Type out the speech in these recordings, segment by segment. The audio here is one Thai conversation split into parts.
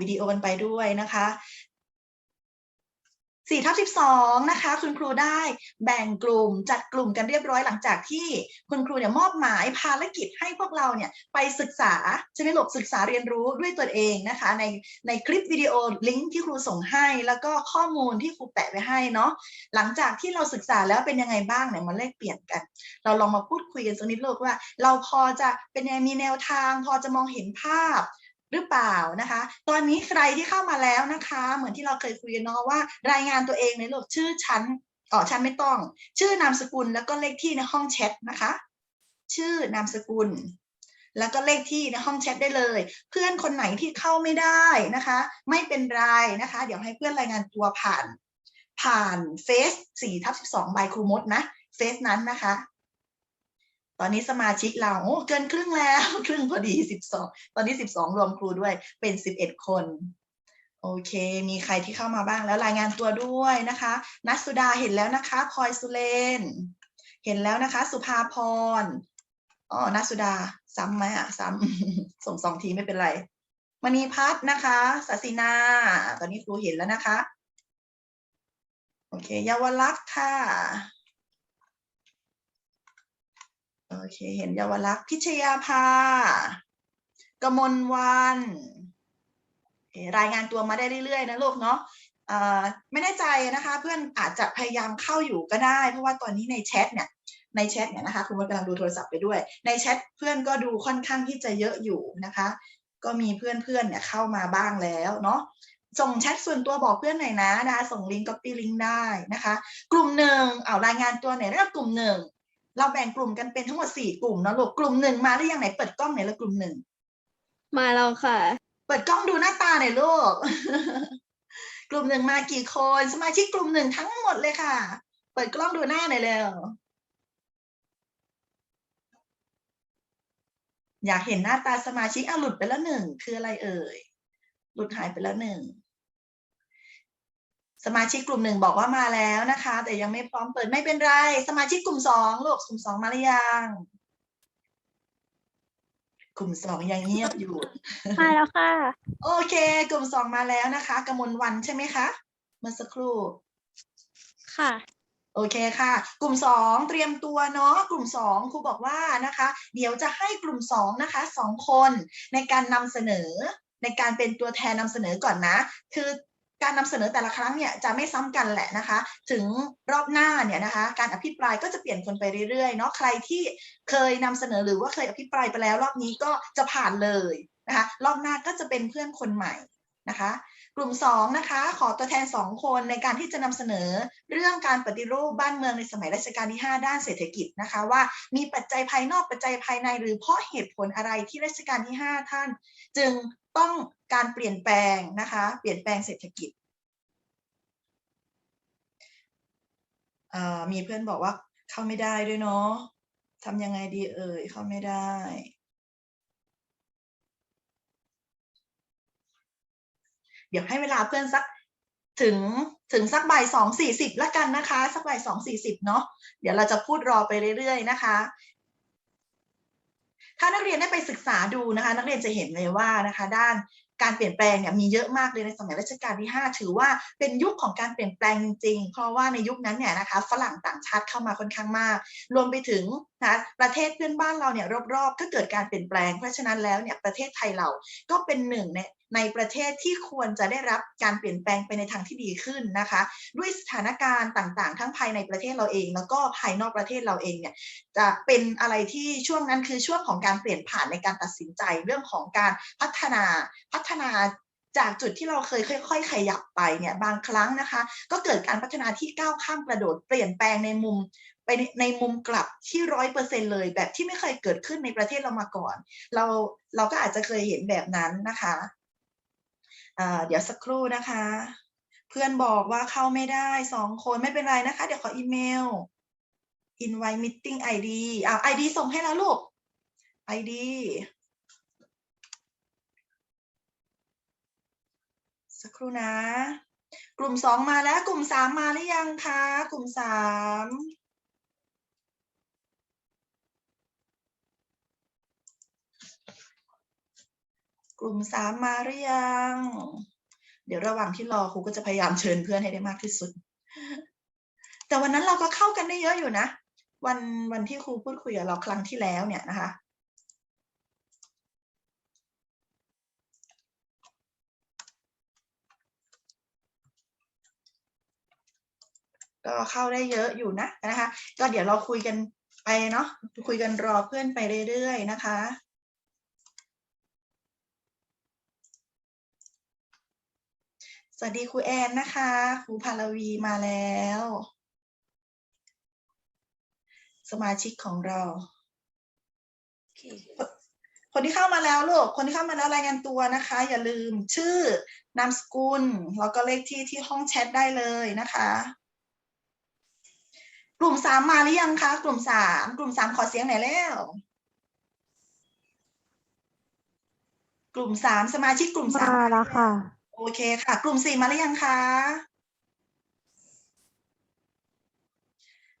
วิดีโอกันไปด้วยนะคะ4ทับ12 นะคะ คุณครูได้แบ่งกลุ่มจัดกลุ่มกันเรียบร้อยหลังจากที่คุณครูเนี่ยมอบหมายภารกิจให้พวกเราเนี่ยไปศึกษาใช่ไหมลูกศึกษาเรียนรู้ด้วยตัวเองนะคะ ในในคลิปวิดีโอลิงก์ที่ครูส่งให้ แล้วก็ข้อมูลที่ครูแปะไว้ให้เนาะหลังจากที่เราศึกษาแล้วเป็นยังไงบ้างเนี่ยมาแลกเปลี่ยนกัน เราลองมาพูดคุยกันสักนิดลูกว่า เราพอจะเป็นยังไงมีแนวทาง พอจะมองเห็นภาพ หรือเปล่านะคะ ตอนนี้ใครที่เข้ามาแล้วนะคะ เหมือนที่เราเคยคุยกันเนาะว่า รายงานตัวเองในโลกชื่อชั้นอ๋อชั้นไม่ต้อง ชื่อนามสกุลแล้วก็เลขที่ในห้องแชทนะคะ ชื่อนามสกุล แล้วก็เลขที่ในห้องแชทได้เลย เพื่อนคนไหนที่เข้าไม่ได้นะคะ ไม่เป็นไรนะคะ เดี๋ยวให้เพื่อนรายงานตัวผ่าน ผ่านเฟซ4ทับ12บายครูมดนะเฟซนั้นนะคะ ตอนนี้สมาชิกเราเกินครึ่งแล้วครึ่งพอดีสิบสองตอนนี้สิบสองรวมครูด้วยเป็นสิบเอ็ดคน โอเค มีใครที่เข้ามาบ้างแล้วรายงานตัวด้วยนะคะ นัสสุดาเห็นแล้วนะคะพลอยสุเลน เห็นแล้วนะคะ สุภาพรอ๋อนัสสุดา ซ้ำไหมอะ ซ้ำส่งสองทีไม่เป็นไรมณีพัฒน์นะคะศาสินา ตอนนี้ครูเห็นแล้วนะคะ โอเคเยาวลักษณ์ค่ะ โอเคเห็นเยาวลักษณ์พิชยาภากมลวันรายงานตัวมาได้เรื่อยๆ นะลูกเนาะไม่แน่ใจนะคะเพื่อนอาจจะพยายามเข้าอยู่ก็ได้ เพราะว่าตอนนี้ในแชทเนี่ยในแชทเนี่ยนะคะคุณมดกำลังดูโทรศัพท์ไปด้วย ในแชทเพื่อนก็ดูค่อนข้างที่จะเยอะอยู่นะคะ ก็มีเพื่อนๆเนี่ยเข้ามาบ้างแล้วเนาะส่งแชทส่วนตัวบอกเพื่อนหน่อยนะนะคะส่งลิงก์ copy ลิงก์ได้นะคะ กลุ่มหนึ่งเอารายงานตัวหน่อยเรื่องกลุ่มหนึ่ง เราแบ่งกลุ่มกันเป็นทั้งหมดสี่กลุ่มเนาะลูกกลุ่มหนึ่งมาหรือยังไหนเปิดกล้องไหนอยละกลุ่มหนึ่งมาแล้วค่ะ เปิดกล้องดูหน้าตาหน่อยลูก กลุ่มหนึ่งมากี่คน สมาชิกกลุ่มหนึ่งทั้งหมดเลยค่ะ เปิดกล้องดูหน้าหน่อยเร็วอยากเห็นหน้าตาสมาชิกอะหลุดไปแล้วหนึ่งคืออะไรเอ่ย หลุดหายไปแล้วหนึ่ง สมาชิกกลุ่มหนึ่งบอกว่ามาแล้วนะคะ แต่ยังไม่พร้อมเปิดไม่เป็นไร สมาชิกกลุ่มสองลูกกลุ่มสองมาหรือยังกลุ่มสองยังเงียบอยู่มาแล้วค่ะ โอเค กลุ่มสองมาแล้วนะคะกมลวันใช่ไหมคะเมื่อสักครู่ค่ะ โอเคค่ะ กลุ่มสองเตรียมตัวเนาะกลุ่มสองครูบอกว่านะคะ เดี๋ยวจะให้กลุ่มสองนะคะสองคนในการนำเสนอในการเป็นตัวแทนนำเสนอก่อนนะ คือ การนำเสนอแต่ละครั้งเนี่ยจะไม่ซ้ำกันแหละนะคะ ถึงรอบหน้าเนี่ยนะคะ การอภิปรายก็จะเปลี่ยนคนไปเรื่อยๆเนาะใครที่เคยนำเสนอหรือว่าเคยอภิปรายไปแล้ว รอบนี้ก็จะผ่านเลยนะคะ รอบหน้าก็จะเป็นเพื่อนคนใหม่นะคะ กลุ่ม2นะคะ ขอตัวแทน 2 คนในการที่จะนำเสนอเรื่องการปฏิรูปบ้านเมืองในสมัยรัชกาลที่ 5 ด้านเศรษฐกิจนะคะ ว่ามีปัจจัยภายนอกปัจจัยภายใน หรือเพราะเหตุผลอะไรที่รัชกาลที่ 5 ท่าน จึง ต้องการเปลี่ยนแปลงนะคะ เปลี่ยนแปลงเศรษฐกิจมีเพื่อนบอกว่าเข้าไม่ได้ด้วยเนาะทำยังไงดีเอ่ยเข้าไม่ได้ เดี๋ยวให้เวลาเพื่อนสักถึงถึงสักบ่ายสองสี่สิบละกันนะคะ สักบ่ายสองสี่สิบเนาะเดี๋ยวเราจะพูดรอไปเรื่อยๆนะคะ ถ้านักเรียนได้ไปศึกษาดูนะคะ นักเรียนจะเห็นเลยว่านะคะ ด้านการเปลี่ยนแปลงเนี่ยมีเยอะมากเลยในสมัยรัชกาลที่ 5 ถือว่าเป็นยุคของการเปลี่ยนแปลงจริงๆ เพราะว่าในยุคนั้นเนี่ยนะคะฝรั่งต่างชาติเข้ามาค่อนข้างมาก รวมไปถึงนะประเทศเพื่อนบ้านเราเนี่ยรอบๆก็เกิดการเปลี่ยนแปลง เพราะฉะนั้นแล้วเนี่ยประเทศไทยเราก็เป็นหนึ่งในในประเทศที่ควรจะได้รับการเปลี่ยนแปลงไปในทางที่ดีขึ้นนะคะ ด้วยสถานการณ์ต่างๆ ทั้งภายในประเทศเราเอง แล้วก็ภายนอกประเทศเราเองเนี่ยจะเป็นอะไรที่ช่วงนั้นคือช่วงของการเปลี่ยนผ่านในการตัดสินใจเรื่องของการพัฒนาพัฒนาจากจุดที่เราเคยค่อย ๆ ขยับไปเนี่ยบางครั้งนะคะ ก็เกิดการพัฒนาที่ก้าวข้ามกระโดดเปลี่ยนแปลงในมุม ไปในในมุมกลับที่ร้อยเปอร์เซ็นเลย แบบที่ไม่เคยเกิดขึ้นในประเทศเรามาก่อน เราเราก็อาจจะเคยเห็นแบบนั้นนะคะเดี๋ยวสักครู่นะคะ เพื่อนบอกว่าเข้าไม่ได้สองคนไม่เป็นไรนะคะ เดี๋ยวขออีเมล invite meeting ID อ่า ID ส่งให้แล้วลูก ID สักครู่นะ กลุ่มสองมาแล้ว กลุ่มสามมาหรือยังคะ กลุ่มสาม กลุ่มสามมาหรือยัง เดี๋ยวระหว่างที่รอครูก็จะพยายามเชิญเพื่อนให้ได้มากที่สุด แต่วันนั้นเราก็เข้ากันได้เยอะอยู่นะ วันวันที่ครูพูดคุยกับเราครั้งที่แล้วเนี่ยนะคะก็เข้าได้เยอะอยู่นะนะคะ ก็เดี๋ยวเราคุยกันไปเนาะคุยกันรอเพื่อนไปเรื่อยๆนะคะ สวัสดีครูแอนนะคะครูพาลวีมาแล้ว สมาชิกของเราโอเคคนที่เข้ามาแล้วลูกคนที่เข้ามาแล้วรายงานตัวนะคะ อย่าลืมชื่อนามสกุลแล้วก็เลขที่ที่ห้องแชทได้เลยนะคะ กลุ่มสามมาหรือยังคะกลุ่มสามกลุ่มสามขอเสียงหน่อยแล้วกลุ่มสามสมาชิกกลุ่มสามมาแล้วค่ะ โอเคค่ะ กลุ่มสี่มาหรือยังคะ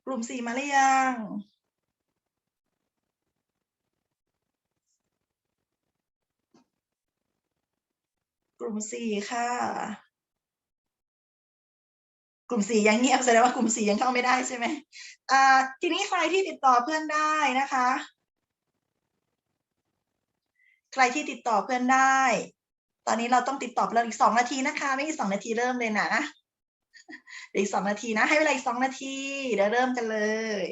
กลุ่มสี่มาหรือยังกลุ่มสี่ค่ะ กลุ่มสี่ยังเงียบแสดงว่ากลุ่มสี่ยังเข้าไม่ได้ใช่ไหมอ่าทีนี้ใครที่ติดต่อเพื่อนได้นะคะ ใครที่ติดต่อเพื่อนได้ ตอนนี้เราต้องติดต่อเราอีกสองนาทีนะคะ ไม่อีกสองนาทีเริ่มเลยนะเดี๋ยวอีกสองนาทีนะ ให้เวลาอีกสองนาทีเดี๋ยวเริ่มกันเลย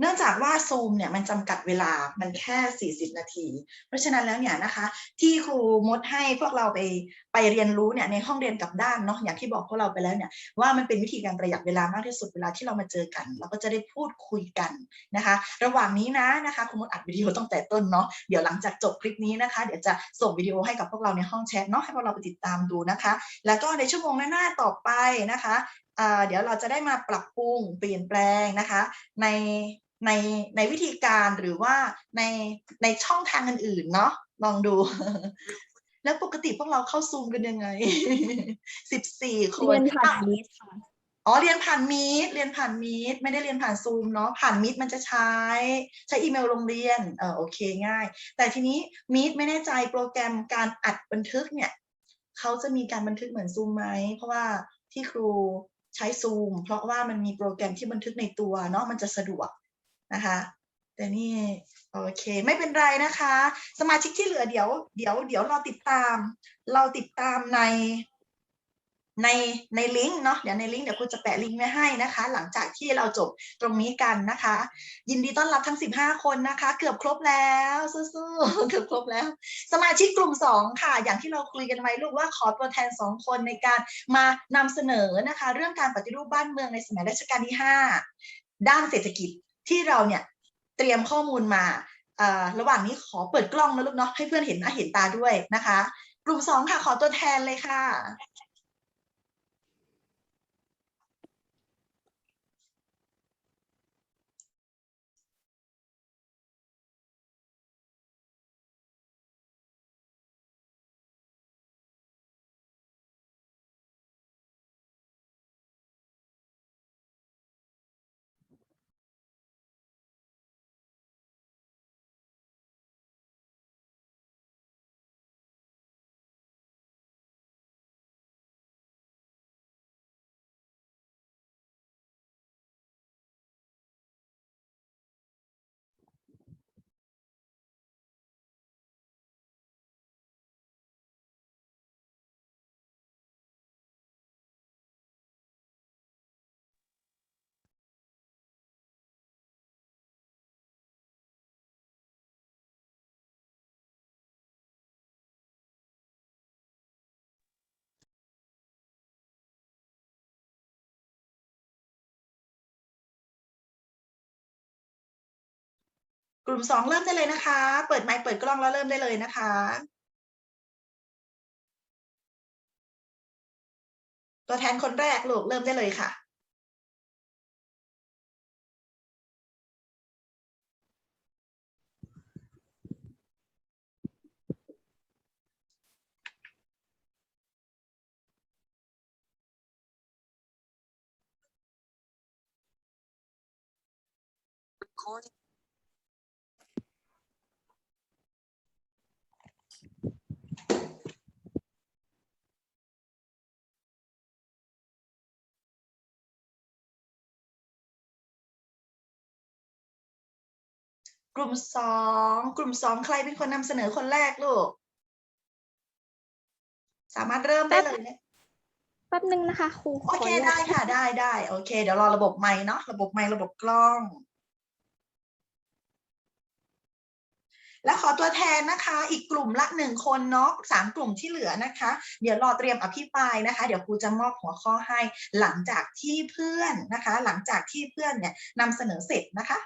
เนื่องจากว่าซูมเนี่ยมันจำกัดเวลามันแค่ 40 นาที เพราะฉะนั้นแล้วเนี่ยนะคะที่ครูมดให้พวกเราไปไปเรียนรู้เนี่ยในห้องเรียนกับด้านเนาะอย่างที่บอกพวกเราไปแล้วเนี่ยว่ามันเป็นวิธีการประหยัดเวลามากที่สุดเวลาที่เรามาเจอกัน เราก็จะได้พูดคุยกันนะคะ ระหว่างนี้นะนะคะครูมดอัดวิดีโอตั้งแต่ต้นเนาะเดี๋ยวหลังจากจบคลิปนี้นะคะ เดี๋ยวจะส่งวิดีโอให้กับพวกเราในห้องแชทเนาะให้พวกเราไปติดตามดูนะคะ แล้วก็ในชั่วโมงหน้าต่อไปนะคะเดี๋ยวเราจะได้มาปรับปรุงเปลี่ยนแปลงนะคะ ใน ในในวิธีการหรือว่าในในช่องทางอื่นๆเนาะลองดู แล้วปกติพวกเราเข้าซูมกันยังไงสิบสี่คนเรียนผ่านอ้าวมิสค่ะอ๋อเรียนผ่านมีดเรียนผ่านมีดไม่ได้เรียนผ่านซูมเนาะผ่านมีดมันจะใช้ ใช้อีเมลโรงเรียนเออโอเคง่าย แต่ทีนี้มีดไม่แน่ใจโปรแกรมการอัดบันทึกเนี่ยเขาจะมีการบันทึกเหมือนซูมไหมเพราะว่าที่ครูใช้ซูมเพราะว่ามันมีโปรแกรมที่บันทึกในตัวเนาะมันจะสะดวก นะคะแต่นี่โอเคไม่เป็นไรนะคะ สมาชิกที่เหลือเดี๋ยว เดี๋ยวเดี๋ยวเราติดตาม เราติดตามในในในลิงก์เนาะเดี๋ยวในลิงก์เดี๋ยวครูจะแปะลิงก์ไว้ให้นะคะ หลังจากที่เราจบตรงนี้กันนะคะ ยินดีต้อนรับทั้ง 15 คนนะคะ เกือบครบแล้วสู้ๆเกือบครบแล้ว สมาชิกกลุ่ม 2 ค่ะ อย่างที่เราคุยกันไว้ลูกว่าขอตัวแทน 2 คนในการมานำเสนอนะคะ เรื่องการปฏิรูปบ้านเมืองในสมัยรัชกาลที่ 5 ด้านเศรษฐกิจ ที่เราเนี่ยเตรียมข้อมูลมาระหว่างนี้ขอเปิดกล้องนะลูกเนาะให้เพื่อนเห็นหน้าเห็นตาด้วยนะคะ กลุ่ม 2 ค่ะขอตัวแทนเลยค่ะ กลุ่มสองเริ่มได้เลยนะคะ เปิดไมค์เปิดกล้องแล้วเริ่มได้เลยนะคะตัวแทนคนแรกลูกเริ่มได้เลยค่ะ กลุ่มสองกลุ่มสองใครเป็นคนนำเสนอคนแรกลูก สามารถเริ่มได้เลยนะแป๊บนึงนะคะครูขโอเคนุญาได้ตค่ะได้ได้โอเค เดี๋ยวรอระบบไมค์เนาะระบบไมค์ระบบกล้อง แล้วขอตัวแทนนะคะ อีกกลุ่มละหนึ่งคนเนาะสามกลุ่มที่เหลือนะคะ เดี๋ยวรอเตรียมอภิปรายนะคะ เดี๋ยวครูจะมอบหัวข้อให้หลังจากที่เพื่อนนะคะ หลังจากที่เพื่อนเนี่ยนำเสนอเสร็จนะคะ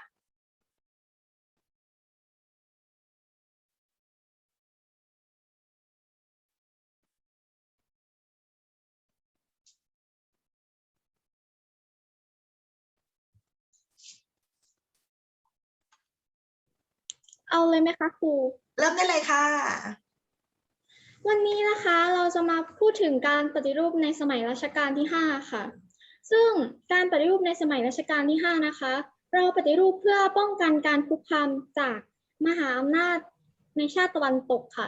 เอาเลยไหมคะครู เริ่มได้เลยค่ะ วันนี้นะคะเราจะมาพูดถึงการปฏิรูปในสมัยรัชกาลที่ 5 ค่ะ ซึ่งการปฏิรูปในสมัยรัชกาลที่ 5 นะคะ เราปฏิรูปเพื่อป้องกันการคุกคามจากมหาอำนาจในชาติตะวันตกค่ะ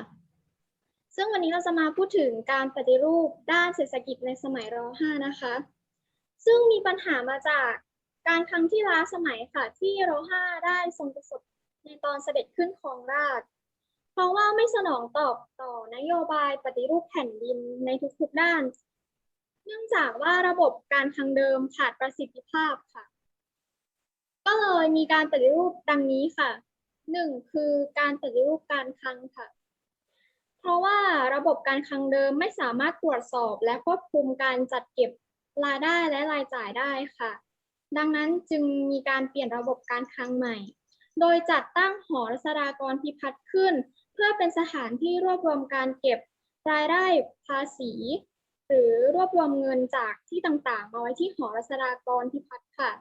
ซึ่งวันนี้เราจะมาพูดถึงการปฏิรูปด้านเศรษฐกิจในสมัยร .5 นะคะ ซึ่งมีปัญหามาจากการครั้งที่ล้าสมัยค่ะที่ร .5 ได้ทรงประสบ ในตอนเสด็จขึ้นครองราชเพราะว่าไม่สนองตอบต่อนโยบายปฏิรูปแผ่นดินในทุกๆด้าน เนื่องจากว่าระบบการคลังเดิมขาดประสิทธิภาพค่ะ ก็เลยมีการปฏิรูปดังนี้ค่ะหนึ่งคือการปฏิรูปการคลังค่ะ เพราะว่าระบบการคลังเดิมไม่สามารถตรวจสอบและควบคุมการจัดเก็บรายได้และรายจ่ายได้ค่ะ ดังนั้นจึงมีการเปลี่ยนระบบการคลังใหม่ โดยจัดตั้งหอรัศดากรพิพัฒน์ขึ้น เพื่อเป็นสถานที่รวบรวมการเก็บรายได้ภาษี หรือรวบรวมเงินจากที่ต่างๆ มาไว้ที่หอรัศดากรพิพัฒน์ค่ะ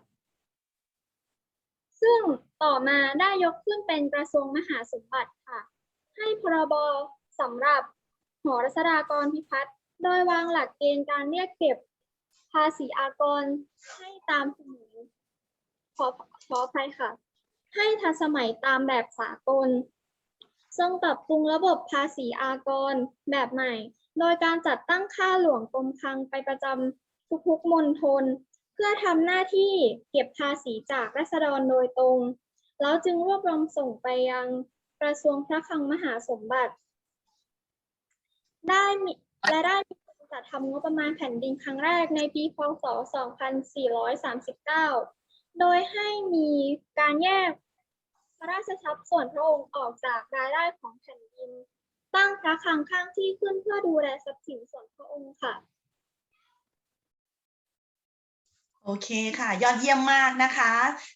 ซึ่งต่อมาได้ยกขึ้นเป็นกระทรวงมหาสมบัติค่ะ ให้พรบสำหรับหอรัศดากรพิพัฒน์โดยวางหลักเกณฑ์การเรียกเก็บภาษีอากรให้ตามสมัยขอขออภัยค่ะ ให้ทันสมัยตามแบบสากลซึ่งปรับปรุงระบบภาษีอากรแบบใหม่ โดยการจัดตั้งค่าหลวงกรมคลังไปประจำทุกๆมณฑลเพื่อทำหน้าที่เก็บภาษีจากราษฎรโดยตรง แล้วจึงรวบรวมส่งไปยังกระทรวงพระคลังมหาสมบัติ ได้และได้มีการจัดทำงบประมาณแผ่นดินครั้งแรกในปีพศ 2439 โดยให้มีการแยก พระราชทรัพย์ส่วนพระองค์ออกจากรายได้ของแผ่นดิน ตั้งพระคลังข้างที่ขึ้นเพื่อดูแลทรัพย์สินส่วนพระองค์ค่ะ โอเคค่ะ ยอดเยี่ยมมากนะคะ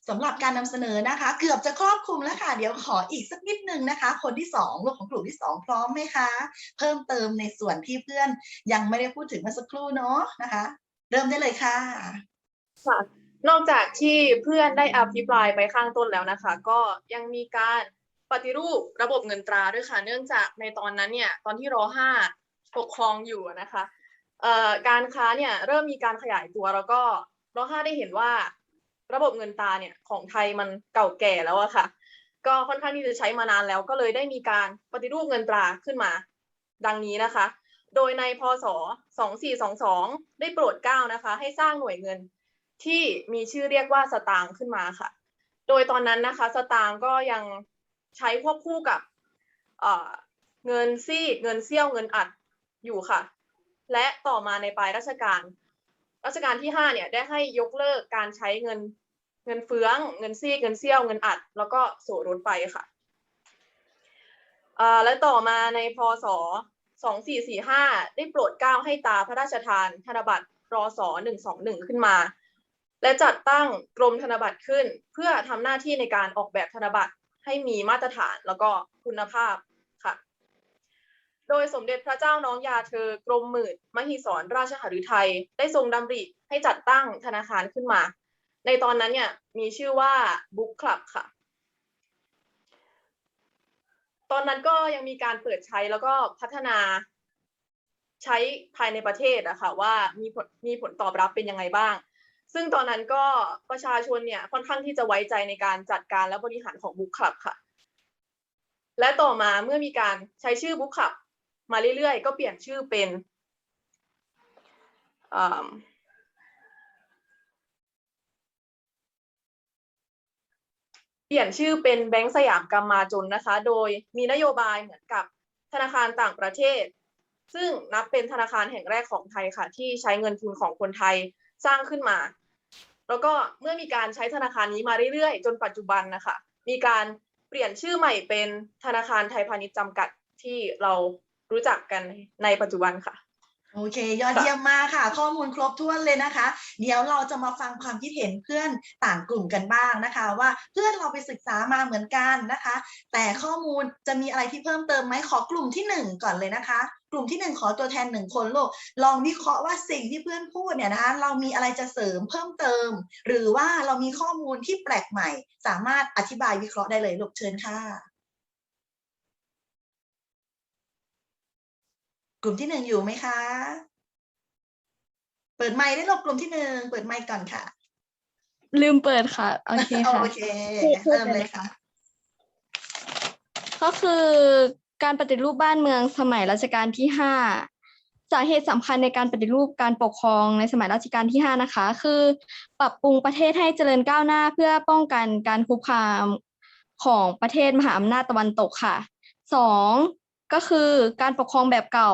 สำหรับการนำเสนอนะคะ เกือบจะครอบคลุมแล้วค่ะ เดี๋ยวขออีกสักนิดนึงนะคะ คนที่สองลูกของกลุ่มที่สองพร้อมไหมคะ เพิ่มเติมในส่วนที่เพื่อนยังไม่ได้พูดถึงเมื่อสักครู่เนาะนะคะ เริ่มได้เลยค่ะค่ะ นอกจากที่เพื่อนได้อภิปรายไปข้างต้นแล้วนะคะ ก็ยังมีการปฏิรูประบบเงินตราด้วยค่ะ เนื่องจากในตอนนั้นเนี่ยตอนที่รห้าปกครองอยู่นะคะเอ่อการค้าเนี่ยเริ่มมีการขยายตัวแล้วก็รห้าได้เห็นว่า ระบบเงินตราเนี่ยของไทยมันเก่าแก่แล้วอะค่ะ ก็ค่อนข้างที่จะใช้มานานแล้วก็เลยได้มีการปฏิรูปเงินตราขึ้นมา ดังนี้นะคะ โดยในพศ 2422 ได้โปรดเกล้านะคะ ให้สร้างหน่วยเงิน ที่มีชื่อเรียกว่าสตางค์ขึ้นมาค่ะ โดยตอนนั้นนะคะ สตางค์ก็ยังใช้ควบคู่กับเงินซีดเงินเซี่ยวเงินอัดอยู่ค่ะ และต่อมาในปลายรัชกาลรัชกาลที่ห้าเนี่ยได้ให้ยกเลิกการใช้เงินเงินเฟื้องเงินซีดเงินเซี่ยวเงินอัด แล้วก็โสรถไปค่ะและต่อมาในพศ 2445 ได้โปรดเกล้าให้ตาพระราชทานธนบัตรรศ121 ขึ้นมา และจัดตั้งกรมธนบัตรขึ้น เพื่อทำหน้าที่ในการออกแบบธนบัตรให้มีมาตรฐานแล้วก็คุณภาพค่ะ โดยสมเด็จพระเจ้าน้องยาเธอกรมหมื่นมหิศรราชหฤทัยได้ทรงดำริให้จัดตั้งธนาคารขึ้นมา ในตอนนั้นเนี่ยมีชื่อว่าบุ๊กคลับค่ะ ตอนนั้นก็ยังมีการเปิดใช้แล้วก็พัฒนาใช้ภายในประเทศอะค่ะว่ามีผลมีผลตอบรับเป็นยังไงบ้าง ซึ่งตอนนั้นก็ประชาชนเนี่ยค่อนข้างที่จะไว้ใจในการจัดการและบริหารของบุ๊คคลับค่ะ และต่อมาเมื่อมีการใช้ชื่อบุ๊คคลับมาเรื่อยๆ ก็เปลี่ยนชื่อเป็นเปลี่ยนชื่อเป็นแบงก์สยามกำมาจนนะคะ โดยมีนโยบายเหมือนกับธนาคารต่างประเทศ ซึ่งนับเป็นธนาคารแห่งแรกของไทยค่ะ ที่ใช้เงินทุนของคนไทยสร้างขึ้นมา แล้วก็เมื่อมีการใช้ธนาคารนี้มาเรื่อยๆ จนปัจจุบันนะคะมีการเปลี่ยนชื่อใหม่เป็นธนาคารไทยพาณิชย์จำกัดที่เรารู้จักกันในปัจจุบันค่ะ โอเค ยอดเยี่ยมมากค่ะ ข้อมูลครบถ้วนเลยนะคะ เดี๋ยวเราจะมาฟังความคิดเห็นเพื่อนต่างกลุ่มกันบ้างนะคะ ว่าเพื่อนเราไปศึกษามาเหมือนกันนะคะ แต่ข้อมูลจะมีอะไรที่เพิ่มเติมไหมขอกลุ่มที่หนึ่งก่อนเลยนะคะ กลุ่มที่หนึ่งขอตัวแทนหนึ่งคนลูกลองวิเคราะห์ว่าสิ่งที่เพื่อนพูดเนี่ยนะคะเรามีอะไรจะเสริมเพิ่มเติม หรือว่าเรามีข้อมูลที่แปลกใหม่ สามารถอธิบายวิเคราะห์ได้เลยลูกเชิญค่ะ กลุ่มที่หนึ่งอยู่ไหมคะ เปิดไมค์ได้ลูกกลุ่มที่หนึ่งเปิดไมค์ก่อนค่ะ ลืมเปิดค่ะ โอเคค่ะ โอเคพูดเริ่มเลยค่ะ ก็คือการปฏิรูปบ้านเมืองสมัยรัชกาลที่ห้าสาเหตุสำคัญในการปฏิรูปการปกครองในสมัยรัชกาลที่ห้านะคะ คือปรับปรุงประเทศให้เจริญก้าวหน้าเพื่อป้องกันการคุกคามของประเทศมหาอำนาจตะวันตกค่ะสอง ก็คือการปกครองแบบเก่า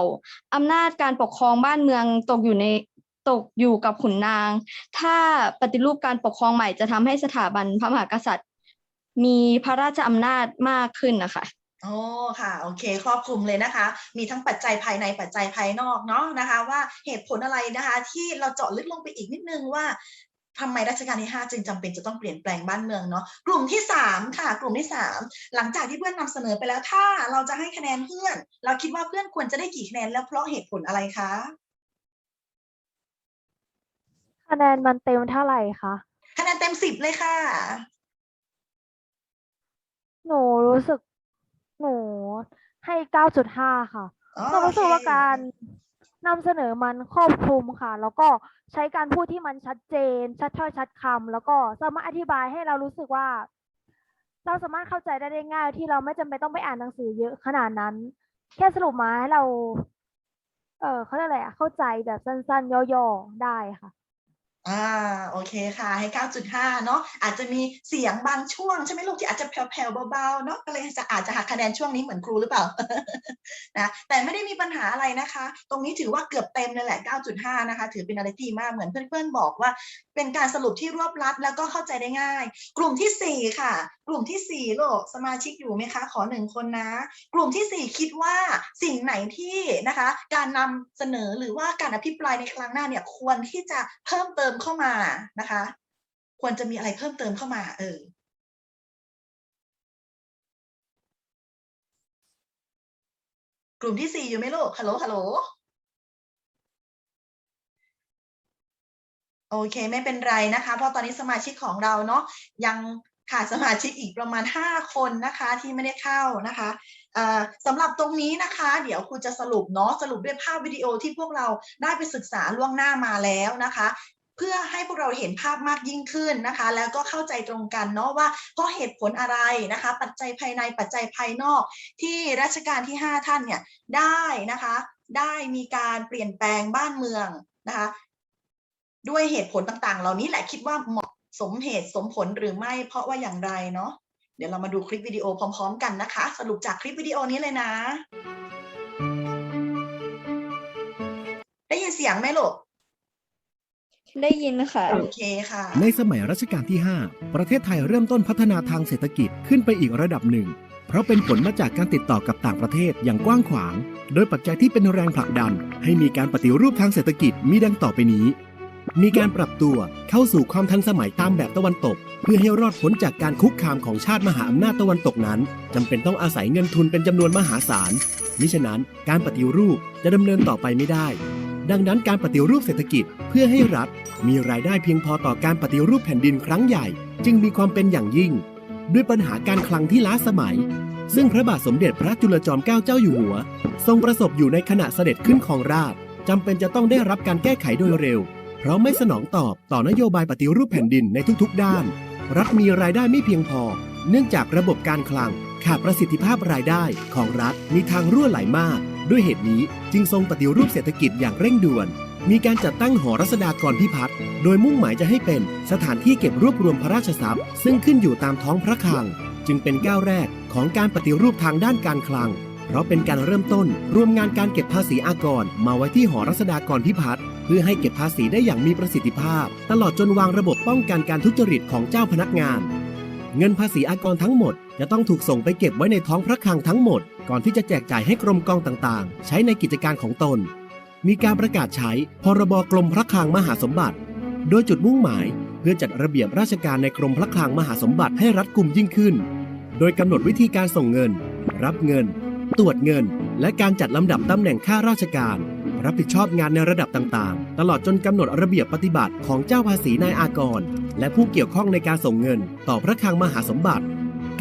อำนาจการปกครองบ้านเมืองตกอยู่ในตกอยู่กับขุนนาง ถ้าปฏิรูปการปกครองใหม่จะทำให้สถาบันพระมหากษัตริย์ มีพระราชอำนาจมากขึ้นนะคะโอ้ค่ะโอเคครอบคลุมเลยนะคะ มีทั้งปัจจัยภายในปัจจัยภายนอกเนาะนะคะ ว่าเหตุผลอะไรนะคะ ที่เราเจาะลึกลงไปอีกนิดนึงว่า ทำไมรัชกาลที่ 5 จึงจำเป็นจะต้องเปลี่ยนแปลงบ้านเมืองเนาะกลุ่มที่ 3 ค่ะ กลุ่มที่ 3 หลังจากที่เพื่อนนำเสนอไปแล้วถ้าเราจะให้คะแนนเพื่อน เราคิดว่าเพื่อนควรจะได้กี่คะแนนแล้วเพราะเหตุผลอะไรคะคะแนนมันเต็มเท่าไหร่คะคะแนนเต็ม10เลยค่ะ หนูรู้สึก หนูให้เก้าจุดห้าค่ะอ๋อหนูรู้สึกว่าโอเคการ นำเสนอมันครอบคลุมค่ะ แล้วก็ใช้การพูดที่มันชัดเจน ชัดถ้อยชัดคำแล้วก็สามารถอธิบายให้เรารู้สึกว่า เราสามารถเข้าใจได้ได้ง่าย ที่เราไม่จำเป็นต้องไปอ่านหนังสือเยอะขนาดนั้น แค่สรุปมาให้เรา เออเขาเรียกอะไรอะเข้าใจแบบสั้นๆ ย่อๆได้ค่ะ อ่าโอเคค่ะ ให้ 9.5 เนาะอาจจะมีเสียงบางช่วงใช่ไหมลูกที่อาจจะแผ่วๆเบาๆเนาะก็เลยจะอาจจะหักคะแนนช่วงนี้เหมือนครูหรือเปล่านะแต่ไม่ได้มีปัญหาอะไรนะคะ ตรงนี้ถือว่าเกือบเต็มเลยแหละ 9.5 นะคะ ถือเป็นอะไรที่มากเหมือนเพื่อนๆบอกว่า เป็นการสรุปที่รวบรัดแล้วก็เข้าใจได้ง่าย กลุ่มที่ 4 ค่ะ กลุ่มที่ 4 โลกสมาชิกอยู่ไหมคะ ขอหนึ่งคนนะ กลุ่มที่ 4 คิดว่าสิ่งไหนที่นะคะ การนำเสนอหรือว่าการอภิปรายในครั้งหน้าเนี่ยควรที่จะเพิ่มเติมเข้ามานะคะ ควรจะมีอะไรเพิ่มเติมเข้ามา เออกลุ่มที่4อยู่ไหมลูก ฮัลโหล ฮัลโหล โอเค ไม่เป็นไรนะคะ เพราะตอนนี้สมาชิกของเราเนาะยังขาดสมาชิกอีกประมาณ 5 คนนะคะที่ไม่ได้เข้านะคะสำหรับตรงนี้นะคะ เดี๋ยวครูจะสรุปเนาะสรุปด้วยภาพวิดีโอที่พวกเราได้ไปศึกษาล่วงหน้ามาแล้วนะคะ เพื่อให้พวกเราเห็นภาพมากยิ่งขึ้นนะคะ แล้วก็เข้าใจตรงกันเนาะว่าเพราะเหตุผลอะไรนะคะ ปัจจัยภายในปัจจัยภายนอก ที่รัชกาลที่ 5 ท่านเนี่ยได้นะคะ ได้มีการเปลี่ยนแปลงบ้านเมืองนะคะ ด้วยเหตุผลต่างๆ เหล่านี้แหละคิดว่าเหมาะสมเหตุสมผลหรือไม่ เพราะว่าอย่างไรเนาะเดี๋ยวเรามาดูคลิปวิดีโอพร้อม ๆ กันนะคะ สรุปจากคลิปวิดีโอนี้เลยนะ ได้ยินเสียงไหมลูก ได้ยินค่ะ โอเคค่ะ ในสมัยรัชกาลที่ 5 ประเทศไทยเริ่มต้นพัฒนาทางเศรษฐกิจขึ้นไปอีกระดับหนึ่ง เพราะเป็นผลมาจากการติดต่อกับต่างประเทศอย่างกว้างขวาง โดยปัจจัยที่เป็นแรงผลักดัน ให้มีการปฏิรูปทางเศรษฐกิจมีดังต่อไปนี้ มีการปรับตัวเข้าสู่ความทันสมัยตามแบบตะวันตก เพื่อให้รอดพ้นจากการคุกคามของชาติมหาอำนาจตะวันตกนั้นจำเป็นต้องอาศัยเงินทุนเป็นจำนวนมหาศาลมิฉะนั้นการปฏิรูปจะดำเนินต่อไปไม่ได้ ดังนั้นการปฏิรูปเศรษฐกิจเพื่อให้รัฐ มีรายได้เพียงพอต่อการปฏิรูปแผ่นดินครั้งใหญ่ จึงมีความเป็นอย่างยิ่ง ด้วยปัญหาการคลังที่ล้าสมัย ซึ่งพระบาทสมเด็จพระจุลจอมเกล้าเจ้าอยู่หัว ทรงประสบอยู่ในขณะเสด็จขึ้นครองราชจำเป็นจะต้องได้รับการแก้ไขโดยเร็ว เพราะไม่สนองตอบต่อนโยบายปฏิรูปแผ่นดินในทุกๆ ด้าน รัฐมีรายได้ไม่เพียงพอ เนื่องจากระบบการคลังขาดประสิทธิภาพรายได้ของรัฐมีทางรั่วไหลมาก ด้วยเหตุนี้จึงทรงปฏิรูปเศรษฐกิจอย่างเร่งด่วน มีการจัดตั้งหอรัศดากรพิพัฒน์โดยมุ่งหมายจะให้เป็นสถานที่เก็บรวบรวมพระราชทรัพย์ ซึ่งขึ้นอยู่ตามท้องพระคลัง จึงเป็นก้าวแรกของการปฏิรูปทางด้านการคลัง เพราะเป็นการเริ่มต้นรวมงานการเก็บภาษีอากรมาไว้ที่หอรัศดากรพิพัฒน์เพื่อให้เก็บภาษีได้อย่างมีประสิทธิภาพ ตลอดจนวางระบบป้องกันการทุจริตของเจ้าพนักงาน เงินภาษีอากรทั้งหมด จะต้องถูกส่งไปเก็บไว้ในท้องพระคลังทั้งหมด ก่อนที่จะแจกจ่ายให้กรมกองต่างๆ ใช้ในกิจการของตน มีการประกาศใช้พรบกรมพระคลังมหาสมบัติ โดยจุดมุ่งหมาย เพื่อจัดระเบียบราชการในกรมพระคลังมหาสมบัติให้รัดกุมยิ่งขึ้น โดยกำหนดวิธีการส่งเงิน รับเงิน ตรวจเงิน และการจัดลำดับตำแหน่งข้าราชการ รับผิดชอบงานในระดับต่างๆ ตลอดจนกำหนดระเบียบปฏิบัติของเจ้าภาษีนายอากร และผู้เกี่ยวข้องในการส่งเงินต่อพระคลังมหาสมบัติ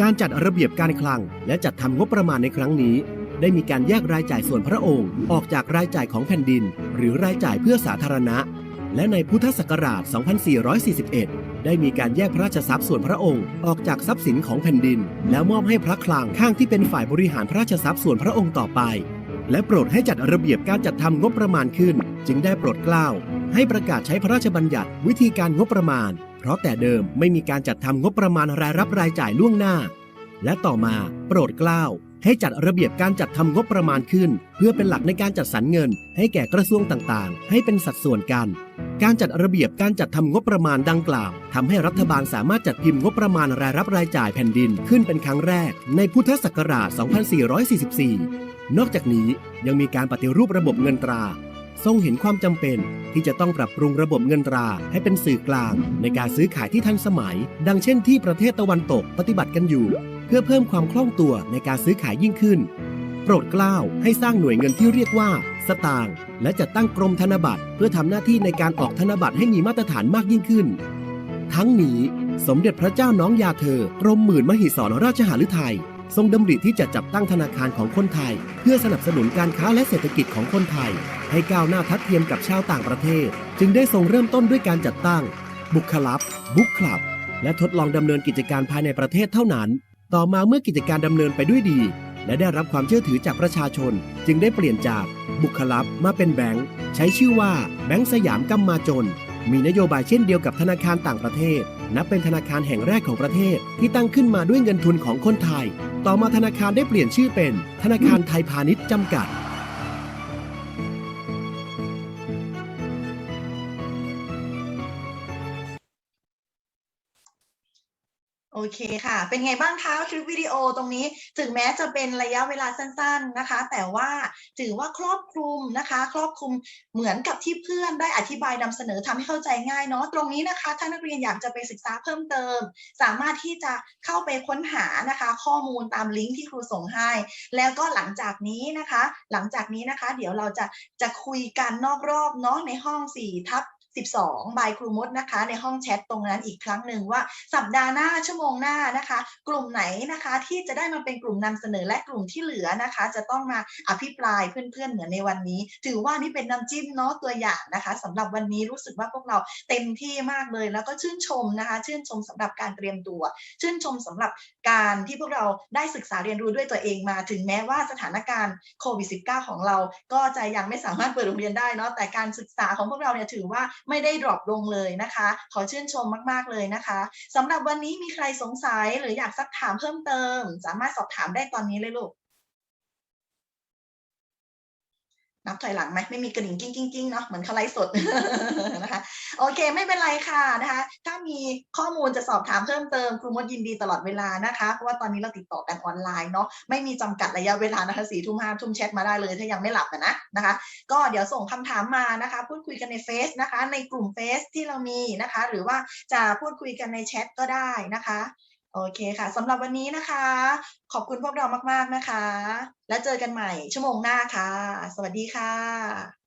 การจัดระเบียบการคลัง และจัดทำงบประมาณในครั้งนี้ ได้มีการแยกรายจ่ายส่วนพระองค์ ออกจากรายจ่ายของแผ่นดิน หรือรายจ่ายเพื่อสาธารณะ และในพุทธศักราช 2441 ได้มีการแยกพระราชทรัพย์ส่วนพระองค์ ออกจากทรัพย์สินของแผ่นดิน แล้วมอบให้พระคลังข้างที่เป็นฝ่ายบริหารพระราชทรัพย์ส่วนพระองค์ต่อไป และโปรดให้จัดระเบียบการจัดทำงบประมาณขึ้น จึงได้โปรดเกล้าให้ประกาศใช้พระราชบัญญัติวิธีการงบประมาณ ราะแต่เดิมไม่มีการจัดทำงบประมาณรายรับรายจ่ายล่วงหน้า และต่อมาโปรดเกล้าให้จัดระเบียบการจัดทำงบประมาณขึ้น เพื่อเป็นหลักในการจัดสรรเงิน ให้แก่กระทรวงต่างๆ ให้เป็นสัดส่วนกัน การจัดระเบียบการจัดทำงบประมาณดังกล่าวทำให้รัฐบาลสามารถจัดพิมพ์งบประมาณรายรับรายจ่ายแผ่นดินขึ้นเป็นครั้งแรก ในพุทธศักราช 2444 นอกจากนี้ยังมีการปฏิรูประบบเงินตรา ทรงเห็นความจำเป็นที่จะต้องปรับปรุงระบบเงินตราให้เป็นสื่อกลาง ในการซื้อขายที่ทันสมัย ดังเช่นที่ประเทศตะวันตกปฏิบัติกันอยู่ เพื่อเพิ่มความคล่องตัวในการซื้อขายยิ่งขึ้น โปรดเกล้าให้สร้างหน่วยเงินที่เรียกว่า สตางค์และจัดตั้งกรมธนบัตร เพื่อทำหน้าที่ในการออกธนบัตรให้มีมาตรฐานมากยิ่งขึ้น ทั้งนี้สมเด็จพระเจ้าน้องยาเธอกรมหมื่นมหิศรราชหฤทัย ทรงดำริที่จะจัดตั้งธนาคารของคนไทย เพื่อสนับสนุนการค้าและเศรษฐกิจของคนไทย ให้ก้าวหน้าทัดเทียมกับชาวต่างประเทศ จึงได้ทรงเริ่มต้นด้วยการจัดตั้ง บุคลับ บุ๊กคลับ และทดลองดำเนินกิจการภายในประเทศเท่านั้น ต่อมาเมื่อกิจการดำเนินไปด้วยดี และได้รับความเชื่อถือจากประชาชน จึงได้เปลี่ยนจากบุคลับมาเป็นแบงค์ใช้ชื่อว่าแบงค์สยามกัมมาจน มีนโยบายเช่นเดียวกับธนาคารต่างประเทศ นับเป็นธนาคารแห่งแรกของประเทศที่ตั้งขึ้นมาด้วยเงินทุนของคนไทย ต่อมาธนาคารได้เปลี่ยนชื่อเป็น ธนาคารไทยพาณิชย์จำกัด เคค่ะ เป็นไงบ้างคะคลิปวิดีโอตรงนี้ ถึงแม้จะเป็นระยะเวลาสั้น ๆนะคะ แต่ว่าถือว่าครอบคลุมนะคะ ครอบคลุมเหมือนกับที่เพื่อนได้อธิบายนำเสนอทำให้เข้าใจง่ายเนาะตรงนี้นะคะถ้านักเรียนอยากจะไปศึกษาเพิ่มเติม สามารถที่จะเข้าไปค้นหานะคะ ข้อมูลตามลิงก์ที่ครูส่งให้ แล้วก็หลังจากนี้นะคะ หลังจากนี้นะคะ เดี๋ยวเราจะจะคุยกันนอกรอบเนาะในห้อง4ทับ 12บายครูมดนะคะ ในห้องแชทตรงนั้นอีกครั้งหนึ่งว่าสัปดาห์หน้าชั่วโมงหน้านะคะ กลุ่มไหนนะคะที่จะได้มาเป็นกลุ่มนำเสนอและกลุ่มที่เหลือนะคะ จะต้องมาอภิปรายเพื่อนๆเหมือนในวันนี้ ถือว่านี่เป็นน้ำจิ้มเนาะตัวอย่างนะคะสำหรับวันนี้รู้สึกว่าพวกเราเต็มที่มากเลย แล้วก็ชื่นชมนะคะ ชื่นชมสำหรับการเตรียมตัว ชื่นชมสำหรับ การที่พวกเราได้ศึกษาเรียนรู้ด้วยตัวเองมา ถึงแม้ว่าสถานการณ์โควิด -19 ของเรา ก็จะยังไม่สามารถเปิดโรงเรียนได้เนาะแต่การศึกษาของพวกเราเนี่ยถือว่าไม่ได้ดรอปลงเลยนะคะ ขอชื่นชมมาก ๆ เลยนะคะสำหรับวันนี้มีใครสงสัยหรืออยากซักถามเพิ่มเติม สามารถสอบถามได้ตอนนี้เลยลูก นับถอยหลังไหมไม่มีกระดิ่งกิ้งกิ้งกิ้งเนาะเหมือนเขาไลฟ์สดนะคะโอเค ไม่เป็นไรค่ะนะคะ ถ้ามีข้อมูลจะสอบถามเพิ่มเติมครูมดยินดีตลอดเวลานะคะเพราะว่าตอนนี้เราติดต่อกันออนไลน์เนาะไม่มีจำกัดระยะเวลานะคะสี่ทุ่มห้าทุ่มแชทมาได้เลย ถ้ายังไม่หลับนะนะคะ ก็เดี๋ยวส่งคำถามมานะคะพูดคุยกันในเฟซนะคะ ในกลุ่มเฟซที่เรามีนะคะ หรือว่าจะพูดคุยกันในแชทก็ได้นะคะ โอเคค่ะสำหรับวันนี้นะคะ ขอบคุณพวกเรามาก ๆ นะคะ แล้วเจอกันใหม่ชั่วโมงหน้าค่ะ สวัสดีค่ะ